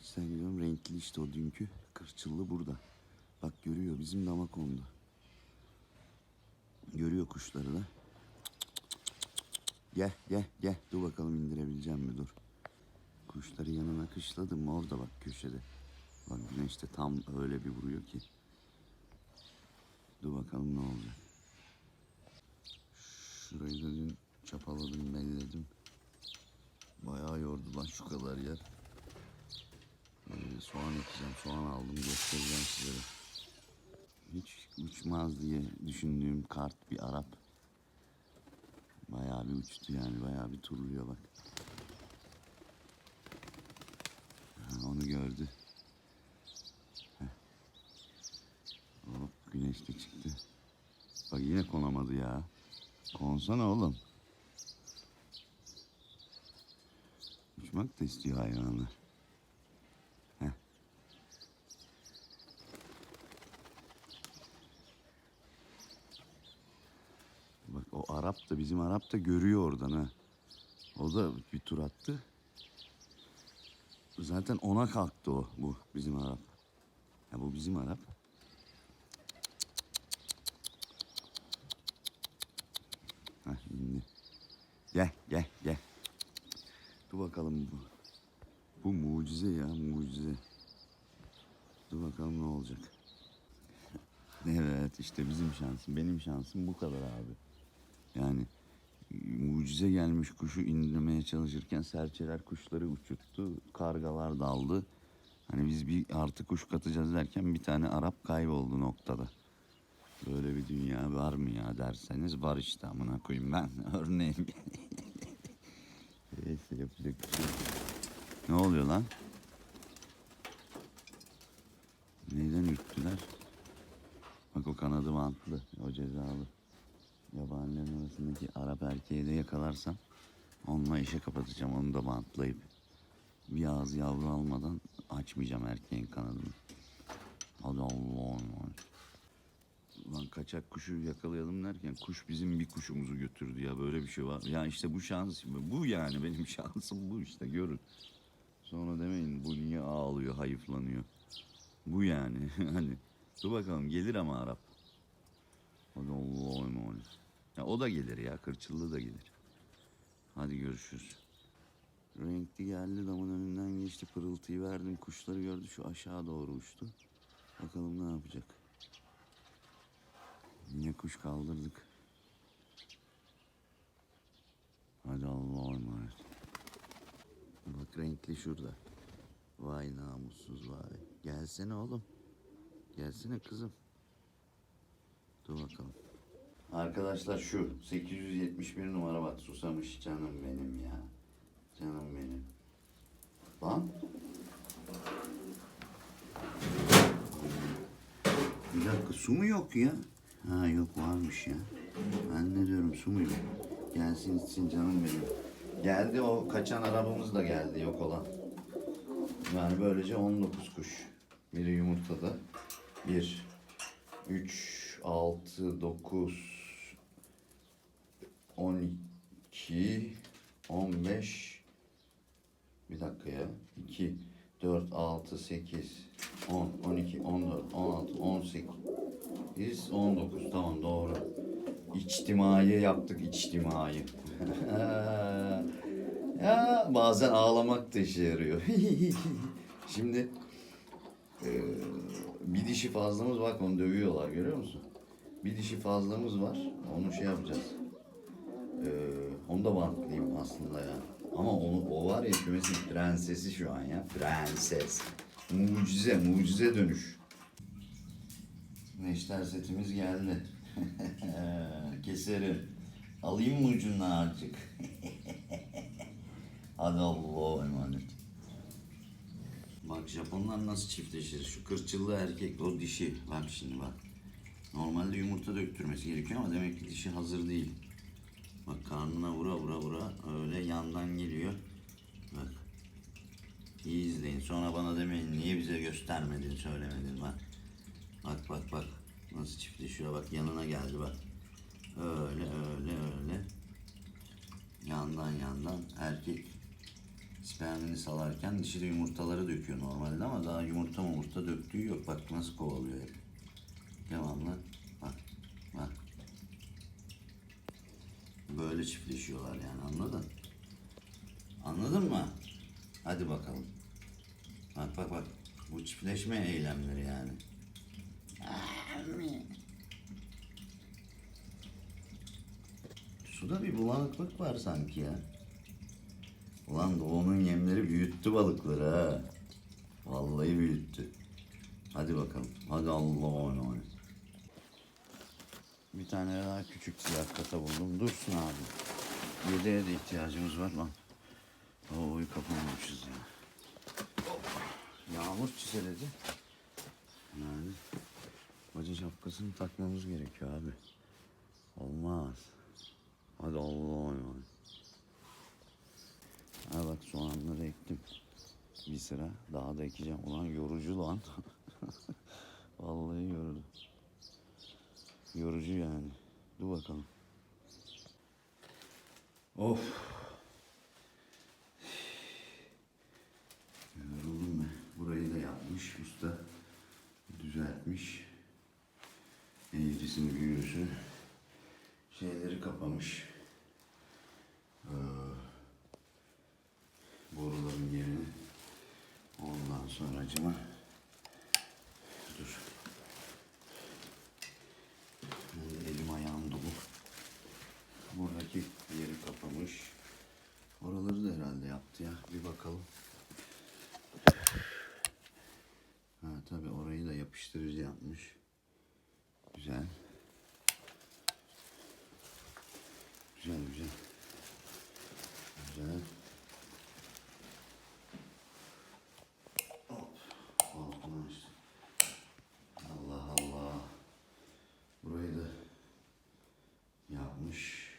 börekçiden gidiyorum. Renkli işte o dünkü. Kırçıllı burada. Bak görüyor bizim dama kondu. Görüyor kuşları da. Gel gel gel. Dur bakalım indirebileceğim mi dur. Kuşları yanına kışladım mı orada bak köşede. Bak güneş de tam öyle bir vuruyor ki. Dur bakalım ne olacak. Şurayı da dün çapaladım, belledim. Bayağı yordu lan şu kadar yer. Soğan ekeceğim, soğan aldım göstereceğim size. de. Hiç uçmaz diye düşündüğüm kart bir Arap. Bayağı bir uçtu yani, bayağı bir turluyor bak. Onu gördü. Heh. Hop güneş de çıktı. Bak yine konamadı ya. Konsana oğlum. Uçmak da istiyor hayvanlar. Heh. Bak o Arap da bizim Arap da görüyor oradan ha. O da bir tur attı. Zaten ona kalktı o bu bizim Arap. Ya bu bizim Arap. Heh indi. Gel gel gel. Dur bakalım bu. Bu mucize ya mucize. Dur bakalım ne olacak. Evet işte bizim şansım benim şansım bu kadar abi. Yani mucize gelmiş kuşu indirmeye çalışırken serçeler kuşları uçurttu. Kargalar daldı. Hani biz bir artı kuş katacağız derken bir tane Arap kayboldu noktada. Böyle bir dünya var mı ya derseniz var işte amına koyayım ben örneğin. Neyse yapacak bir şey. Ne oluyor lan? Neyden ürktüler? Bak o kanadı bantlı, o cezalı. Yabanilerin arasındaki Arap erkeği de yakalarsam onunla işe kapatacağım onu da bantlayıp. Bir ağız yavru almadan açmayacağım erkeğin kanadını. Hadi Allah'ım. Ulan kaçak kuşu yakalayalım derken kuş bizim bir kuşumuzu götürdü ya böyle bir şey var. Ya işte bu şans bu yani benim şansım bu işte görün. Sonra demeyin bu niye ağlıyor hayıflanıyor. Bu yani hani dur bakalım gelir ama Arap. Hadi Allah'ım. Ya o da gelir ya kırçıllı da gelir. Hadi görüşürüz. Renkli geldi damın önünden geçti pırıltıyı verdim kuşları gördü şu aşağı doğru uçtu. Bakalım ne yapacak. Yine kuş kaldırdık. Hadi Allah'a emanet. Bak renkli şurada. Vay namussuz vay. Gelsene oğlum. Gelsene kızım. Dur bakalım. Arkadaşlar şu 871 numara bak susamış canım benim ya. Canım benim. Lan. Bir dakika su mu yok ya? Ha yok varmış ya. Ben ne diyorum su mu yok? Gelsin içsin canım benim. Geldi o kaçan arabamız da geldi yok olan. Yani böylece 19 kuş. Biri yumurtada. 1, 3, 6, 9, 12, 15, bir dakika ya. 2, 4, 6, 8, 10, 12, 14, 16, 18, 19. Tamam doğru. İçtimai yaptık içtimai. ya bazen ağlamak da işe yarıyor. Şimdi eee, bir dişi fazlamız bak onu dövüyorlar görüyor musun? Bir dişi fazlamız var. Onu şey yapacağız. Eee onu da bantlayayım aslında ya. Ama onu, o var ya kümesin prensesi şu an ya. Prenses. Mucize, mucize dönüş. Neşter setimiz geldi. Keserim. Alayım mı ucundan artık? Hadi Allah'a emanet. Bak Japonlar nasıl çiftleşir? Şu kırçıllı erkek o dişi. Bak şimdi bak. Normalde yumurta döktürmesi gerekiyor ama demek ki dişi hazır değil. Bak karnına vura vura vura öyle yandan geliyor. Bak. İyi izleyin. Sonra bana demeyin niye bize göstermedin, söylemedin bak. Bak bak bak. Nasıl çiftleşiyor bak yanına geldi bak. Öyle öyle öyle. Yandan yandan erkek spermini salarken dişi de yumurtaları döküyor normalde ama daha yumurta yumurta döktüğü yok. Bak nasıl kovalıyor hep. Devamlı. Bak. Bak. Böyle çiftleşiyorlar yani anladın? Anladın mı? Hadi bakalım. Bak bak bak. Bu çiftleşme eylemleri yani. Suda bir bulanıklık var sanki ya. Ulan doğunun yemleri büyüttü balıkları ha. Vallahi büyüttü. Hadi bakalım. Hadi Allah'a emanet. Bir tane daha küçük siyah kata buldum. Dursun abi. Yedeğe de ihtiyacımız var lan. Oy kapamamışız ya. Yağmur çiseledi. Yani bacı şapkasını takmamız gerekiyor abi. Olmaz. Hadi Allah'a emanet. Ha bak soğanları ektim. Bir sıra daha da ekeceğim. Ulan yorucu lan. Vallahi yordu. Yorucu yani. Dur bakalım. Of. Yoruldum ben. Burayı da yapmış usta. Düzeltmiş. Eğrisini büyürüsü. Şeyleri kapamış. Ee, boruların yerini. Ondan sonra acıma. Dur. Elim ayağım dolu. Buradaki yeri kapamış. Oraları da herhalde yaptı ya. Bir bakalım. Ha tabii orayı da yapıştırıcı yapmış. Güzel. Güzel güzel. Güzel. Hop. Balkonu açtım. Allah Allah. Burayı da yapmış.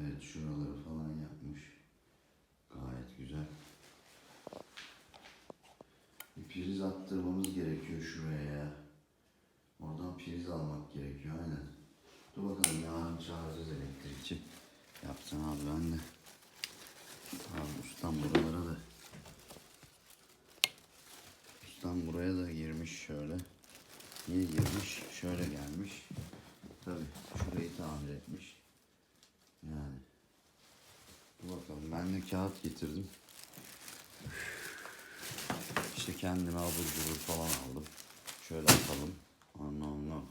Evet şuraları falan yapmış. Gayet güzel. Bir priz attırmamız gerekiyor şuraya ya. Oradan priz almak gerekiyor aynen. Dur bakalım yarın çağıracağız elektrikçi. Yapsın abi ben de. Abi ustam buralara da. Ustam buraya da girmiş şöyle. Niye girmiş? Şöyle gelmiş. Tabii şurayı tamir etmiş. Yani. Bakalım ben de kağıt getirdim. İşte kendime abur cubur falan aldım. Şöyle atalım. Anla anla.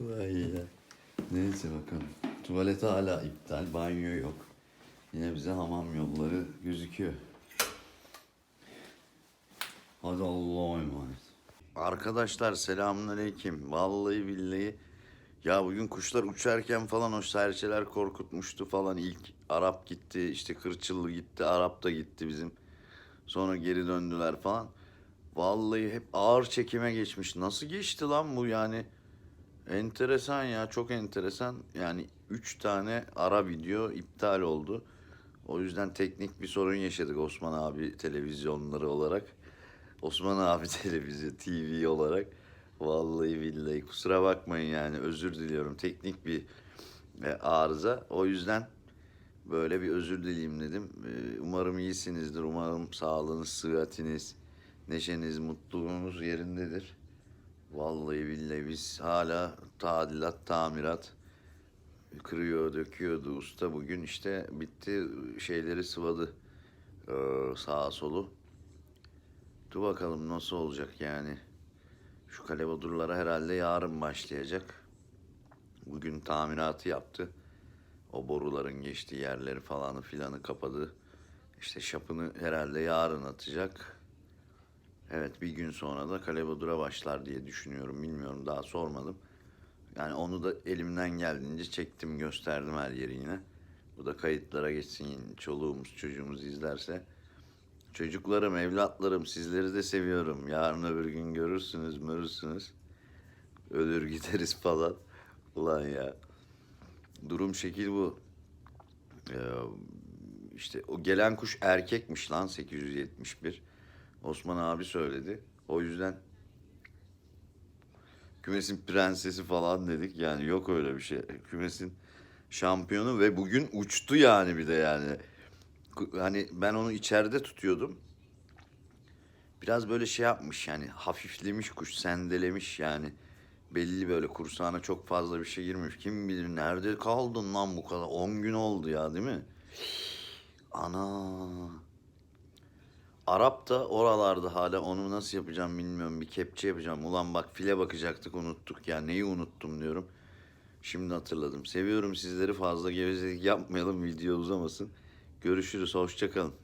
Vay ya. Neyse bakalım. Tuvalet hala iptal. Banyo yok. Yine bize hamam yolları gözüküyor. Hadi Allah'a emanet. Arkadaşlar selamünaleyküm. Vallahi billahi ya bugün kuşlar uçarken falan o serçeler korkutmuştu falan. İlk Arap gitti, işte Kırçıllı gitti, Arap da gitti bizim. Sonra geri döndüler falan. Vallahi hep ağır çekime geçmiş. Nasıl geçti lan bu yani? Enteresan ya, çok enteresan. Yani 3 tane ara video iptal oldu. O yüzden teknik bir sorun yaşadık Osman abi televizyonları olarak. Osman abi televizyon TV olarak. Vallahi billahi kusura bakmayın yani özür diliyorum. Teknik bir e, arıza. O yüzden böyle bir özür dileyim dedim. E, Umarım iyisinizdir. Umarım sağlığınız, sıhhatiniz, neşeniz, mutluluğunuz yerindedir. Vallahi billahi biz hala tadilat, tamirat kırıyor, döküyordu usta. Bugün işte bitti şeyleri sıvadı ee, sağa solu. Dur bakalım nasıl olacak yani. Şu kalebodurlara herhalde yarın başlayacak. Bugün tamiratı yaptı. O boruların geçtiği yerleri falanı filanı kapadı. İşte şapını herhalde yarın atacak. Evet bir gün sonra da kalebodura başlar diye düşünüyorum. Bilmiyorum daha sormadım. Yani onu da elimden geldiğince çektim gösterdim her yeri yine. Bu da kayıtlara geçsin çoluğumuz çocuğumuz izlerse. Çocuklarım, evlatlarım sizleri de seviyorum. Yarın öbür gün görürsünüz, görürsünüz. Ölür gideriz falan. Ulan ya. Durum şekil bu. Ee, işte o gelen kuş erkekmiş lan 871. Osman abi söyledi. O yüzden kümesin prensesi falan dedik. Yani yok öyle bir şey. Kümesin şampiyonu ve bugün uçtu yani bir de yani. Hani ben onu içeride tutuyordum. Biraz böyle şey yapmış yani hafiflemiş kuş sendelemiş yani. Belli böyle kursağına çok fazla bir şey girmiş. Kim bilir nerede kaldın lan bu kadar? 10 gün oldu ya değil mi? Ana. Arap da oralarda hala onu nasıl yapacağım bilmiyorum. Bir kepçe yapacağım. Ulan bak file bakacaktık unuttuk ya. Neyi unuttum diyorum. Şimdi hatırladım. Seviyorum sizleri fazla gevezelik yapmayalım video uzamasın. Görüşürüz. Hoşçakalın.